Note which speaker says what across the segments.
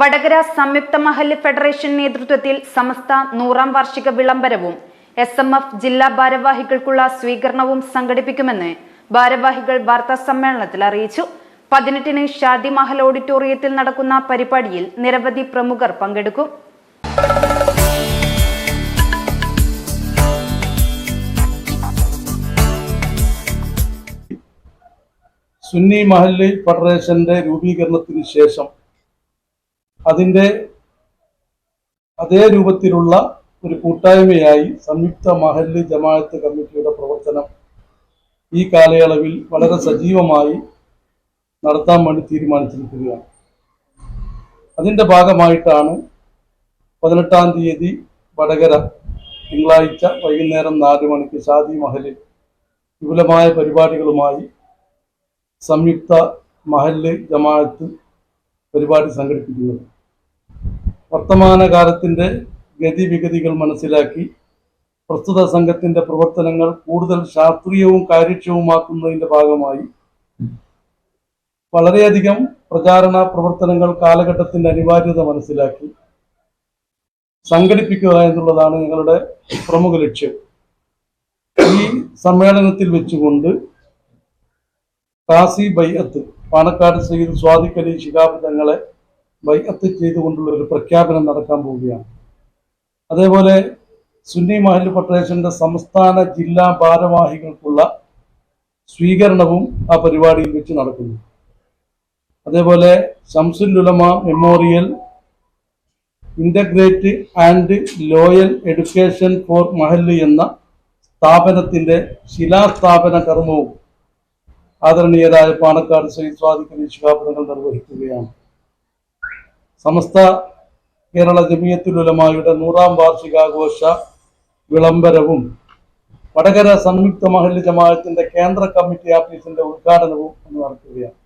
Speaker 1: വടകര സംയുക്ത മഹല്ല് ഫെഡറേഷൻ നേതൃത്വത്തിൽ സമസ്ത നൂറാം വാർഷിക വിളംബരവും എസ് എം എഫ് ജില്ലാ ഭാരവാഹികൾക്കുള്ള സ്വീകരണവും സംഘടിപ്പിക്കുമെന്ന് ഭാരവാഹികൾ വാർത്താ സമ്മേളനത്തിൽ അറിയിച്ചു. പതിനെട്ടിന് ഷാദി മഹൽ ഓഡിറ്റോറിയത്തിൽ നടക്കുന്ന പരിപാടിയിൽ നിരവധി പ്രമുഖർ പങ്കെടുക്കും.
Speaker 2: സുന്നി മഹല്ല് ഫെഡറേഷന്റെ രൂപീകരണത്തിന് ശേഷം അതിന്റെ അതേ രൂപത്തിലുള്ള ഒരു കൂട്ടായ്മയായി സംയുക്ത മഹല്ല് ജമാഅത്ത് കമ്മിറ്റിയുടെ പ്രവർത്തനം ഈ കാലയളവിൽ വളരെ സജീവമായി നടത്താൻ വേണ്ടി തീരുമാനിച്ചിരിക്കുകയാണ്. അതിന്റെ ഭാഗമായിട്ടാണ് പതിനെട്ടാം തീയതി വടകര തിങ്കളാഴ്ച വൈകുന്നേരം നാല് മണിക്ക് ഷാദി മഹലിൽ വിപുലമായ പരിപാടികളുമായി സംയുക്ത മഹല്ല് ജമാഅത്ത് പരിപാടി സംഘടിപ്പിക്കുന്നത്. വർത്തമാനകാലത്തിന്റെ ഗതിവിഗതികൾ മനസ്സിലാക്കി പ്രസ്തുത സംഘത്തിന്റെ പ്രവർത്തനങ്ങൾ കൂടുതൽ ശാസ്ത്രീയവും കാര്യക്ഷമമാക്കുന്നതിന്റെ ഭാഗമായി വളരെയധികം പ്രചാരണ പ്രവർത്തനങ്ങൾ കാലഘട്ടത്തിന്റെ അനിവാര്യത മനസ്സിലാക്കി സംഘടിപ്പിക്കുക എന്നുള്ളതാണ് ഞങ്ങളുടെ പ്രമുഖ ലക്ഷ്യം. ഈ സമ്മേളനത്തിൽ വെച്ചുകൊണ്ട് കാസി ബൈഅത്ത് പാണക്കാട് സയ്യിദ് സ്വാദിഖലി ശിഹാബ് തങ്ങളെ ബൈഅത്ത് ചെയ്തുകൊണ്ടുള്ള ഒരു പ്രഖ്യാപനം നടക്കാൻ പോവുകയാണ്. അതേപോലെ സുന്നി മഹൽ ഫെഡറേഷന്റെ സംസ്ഥാന ജില്ലാ ഭാരവാഹികൾക്കുള്ള സ്വീകരണവും ആ പരിപാടിയിൽ വെച്ച് നടക്കുന്നു. അതേപോലെ Shamsul Ulama memorial integrate and loyal education for Mahallu എന്ന സ്ഥാപനത്തിന്റെ ശിലാസ്ഥാപന കർമ്മവും ആദരണീയരായ പാണക്കാട് ശ്രീ സ്വാദിഖലി ശിഹാബുദങ്ങൾ നിർവഹിക്കുകയാണ്. സമസ്ത കേരള ജമീയത്തുലമായുടെ നൂറാം വാർഷികാഘോഷ വിളംബരവും വടകര സംയുക്ത മഹല്ല് ജമാഅത്തിന്റെ കേന്ദ്ര കമ്മിറ്റി ഓഫീസിന്റെ ഉദ്ഘാടനവും ഇന്ന് നടക്കുകയാണ്.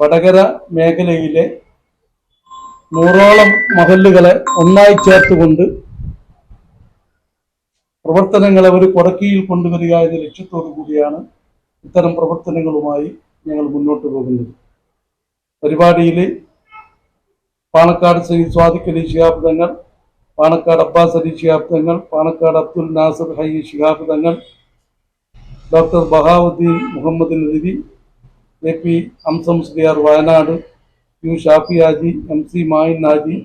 Speaker 2: വടകര മേഖലയിലെ നൂറോളം മഹല്ലുകളെ ഒന്നായി ചേർത്തുകൊണ്ട് പ്രവർത്തനങ്ങളെ ഒരു കൊടക്കിയിൽ കൊണ്ടുവരിക എന്ന ലക്ഷ്യത്തോടു കൂടിയാണ് ഇത്തരം പ്രവർത്തനങ്ങളുമായി ഞങ്ങൾ മുന്നോട്ട് പോകുന്നത്. പരിപാടിയിൽ Panakkad Sayyid Sadiq Ali Shihab Thangal Panakkad Abbas Ali Shihab Thangal Panakkad Abdul Nasar Hayy Shihab Thangal doctor Bahauddeen Muhammad Nadwi A P അംസം സ്ലിയാർ Wayanad U Shafi Haji M C Mayin Haji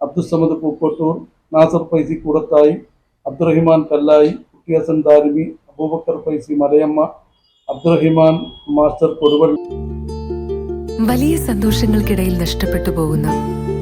Speaker 2: Abdussamad Pookkottur Nasar Faizy Koodathai Abdurahiman Kallai Kuttiyasan Darimi Aboobacker Faizy Malayamma Abdurahiman master Koduvally.
Speaker 3: വലിയ സന്തോഷങ്ങൾക്കിടയിൽ നഷ്ടപ്പെട്ടു പോകുന്ന